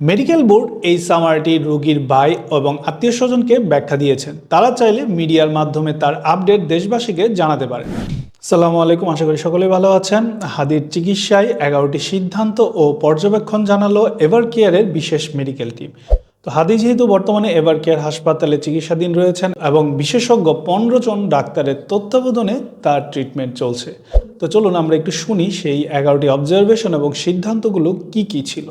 Medical board এই সামারটি রোগীর ভাই এবং আত্মীয় স্বজনকে ব্যাখ্যা দিয়েছেন। তারা চাইলে মিডিয়ার মাধ্যমে তার আপডেট দেশবাসীকে জানাতে পারে। সালামু আলাইকুম, আশা করি সকলে ভালো আছেন। হাদির চিকিৎসায় এগারোটি সিদ্ধান্ত ও পর্যবেক্ষণ জানালো এভার কেয়ারের বিশেষ মেডিকেল টিম। তো হাদি যেহেতু বর্তমানে এভার কেয়ার হাসপাতালে চিকিৎসাধীন রয়েছেন এবং বিশেষজ্ঞ পনেরো জন ডাক্তারের তত্ত্বাবধানে তার ট্রিটমেন্ট চলছে। তো চলুন আমরা একটু শুনি সেই এগারোটি অবজারভেশন এবং সিদ্ধান্তগুলো কি কি ছিল।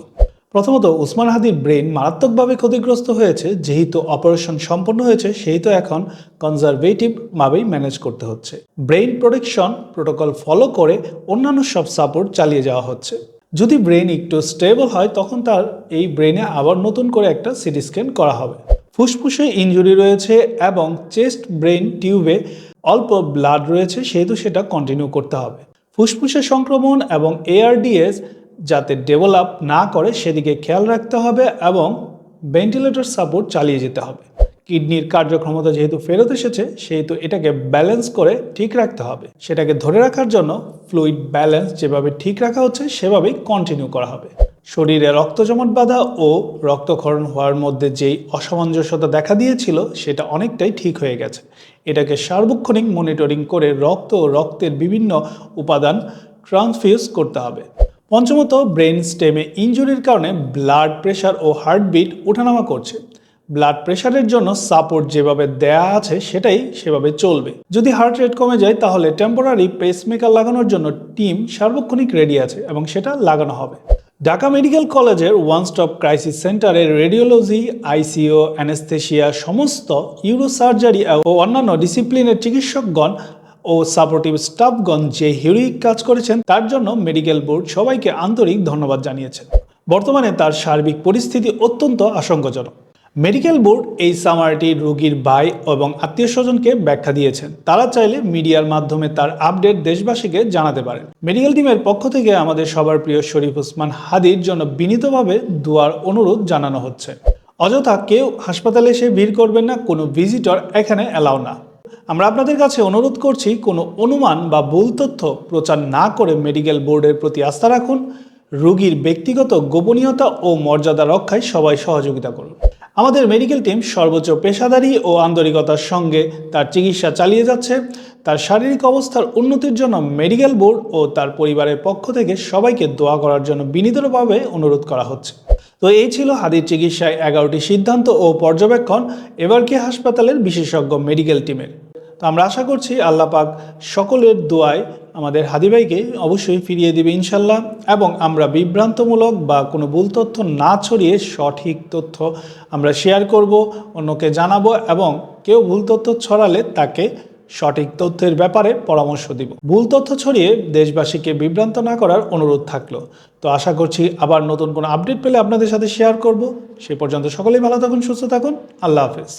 প্রথমত, উসমান হাদির ব্রেন মারাত্মকভাবে ক্ষতিগ্রস্ত হয়েছে, যেহেতু অপারেশন সম্পন্ন হয়েছে, সেহেতু এখন কনজারভেটিভভাবেই ম্যানেজ করতে হচ্ছে। ব্রেন প্রোটেকশন প্রোটোকল ফলো করে অন্যান্য সব সাপোর্ট চালিয়ে যাওয়া হচ্ছে। যদি ব্রেন একটু স্টেবল হয়, তখন তার এই ব্রেনে আবার নতুন করে একটা সিটি স্ক্যান করা হবে। ফুসফুসে ইনজুরি রয়েছে এবং চেস্ট ব্রেন টিউবে অল্প ব্লাড রয়েছে, সেহেতু সেটা কন্টিনিউ করতে হবে। ফুসফুসের সংক্রমণ এবং এআরডিএস যাতে ডেভেলপ না করে সেদিকে খেয়াল রাখতে হবে এবং ভেন্টিলেটর সাপোর্ট চালিয়ে যেতে হবে। কিডনির কার্যক্ষমতা যেহেতু ফেরত এসেছে, সেহেতু এটাকে ব্যালেন্স করে ঠিক রাখতে হবে। সেটাকে ধরে রাখার জন্য ফ্লুইড ব্যালেন্স যেভাবে ঠিক রাখা হচ্ছে, সেভাবেই কন্টিনিউ করা হবে। শরীরে রক্ত জমাট বাঁধা ও রক্তক্ষরণ হওয়ার মধ্যে যেই অসামঞ্জস্যতা দেখা দিয়েছিল, সেটা অনেকটাই ঠিক হয়ে গেছে। এটাকে সার্বক্ষণিক মনিটরিং করে রক্ত ও রক্তের বিভিন্ন উপাদান ট্রান্সফিউজ করতে হবে। পঞ্চমত, ব্রেন স্টেমে ইনজুরির কারণে ব্লাড প্রেশার ও হার্টবিট ওঠানামা করছে। ব্লাড প্রেশারের জন্য সাপোর্ট যেভাবে দেয়া আছে, সেটাই সেভাবে চলবে। যদি হার্ট রেট কমে যায়, তাহলে টেম্পোরারি পেসমেকার লাগানোর জন্য টিম সার্বক্ষণিক রেডি আছে এবং সেটা লাগানো হবে। ঢাকা মেডিকেল কলেজের ওয়ান স্টপ ক্রাইসিস সেন্টারে রেডিওলজি আইসিও অ্যানেস্থেশিয়া সমস্ত ইউরোসার্জারি ও অন্যান্য ডিসিপ্লিনের চিকিৎসকগণ ও সাপোর্টিভ স্টাফগণ যে হিরোইক কাজ করেছেন, তার জন্য মেডিকেল বোর্ড সবাইকে আন্তরিক ধন্যবাদ জানিয়েছেন। বর্তমানে তার সার্বিক পরিস্থিতি অত্যন্ত আশঙ্কাজনক। মেডিকেল বোর্ড এই সামারটি রোগীর ভাই এবং আত্মীয় স্বজনকে ব্যাখ্যা দিয়েছেন। তারা চাইলে মিডিয়ার মাধ্যমে তার আপডেট দেশবাসীকে জানাতে পারেন। মেডিকেল টিমের পক্ষ থেকে আমাদের সবার প্রিয় শরীফ ওসমান হাদির জন্য বিনীতভাবে দুয়ার অনুরোধ জানানো হচ্ছে। অযথা কেউ হাসপাতালে এসে ভিড় করবেন না, কোনো ভিজিটর এখানে অ্যালাউ না। আমরা আপনাদের কাছে অনুরোধ করছি, কোনো অনুমান বা ভুল তথ্য প্রচার না করে মেডিকেল বোর্ডের প্রতি আস্থা রাখুন, রোগীর ব্যক্তিগত গোপনীয়তা ও মর্যাদা রক্ষায় সবাই সহযোগিতা করুন। আমাদের মেডিকেল টিম সর্বোচ্চ পেশাদারি ও আন্তরিকতার সঙ্গে তার চিকিৎসা চালিয়ে যাচ্ছে। তার শারীরিক অবস্থার উন্নতির জন্য মেডিকেল বোর্ড ও তার পরিবারের পক্ষ থেকে সবাইকে দোয়া করার জন্য বিনীতভাবে অনুরোধ করা হচ্ছে। তো এই ছিল হাদির চিকিৎসায় এগারোটি সিদ্ধান্ত ও পর্যবেক্ষণ। এবার কি হাসপাতালের বিশেষজ্ঞ মেডিকেল টিমের? তো আমরা আশা করছি আল্লাহ পাক সকলের দোয়ায় আমাদের হাদিভাইকে অবশ্যই ফিরিয়ে দিবে ইনশাল্লাহ এবং আমরা বিভ্রান্তমূলক বা কোনো ভুল তথ্য না ছড়িয়ে সঠিক তথ্য আমরা শেয়ার করব, অন্যকে জানাব এবং কেউ ভুল তথ্য ছড়ালে তাকে সঠিক তথ্যের ব্যাপারে পরামর্শ দিব। ভুল তথ্য ছড়িয়ে দেশবাসীকে বিভ্রান্ত না করার অনুরোধ থাকল। তো আশা করছি আবার নতুন কোনো আপডেট পেলে আপনাদের সাথে শেয়ার করব। সে পর্যন্ত সকলেই ভালো থাকুন, সুস্থ থাকুন। আল্লাহ হাফেজ।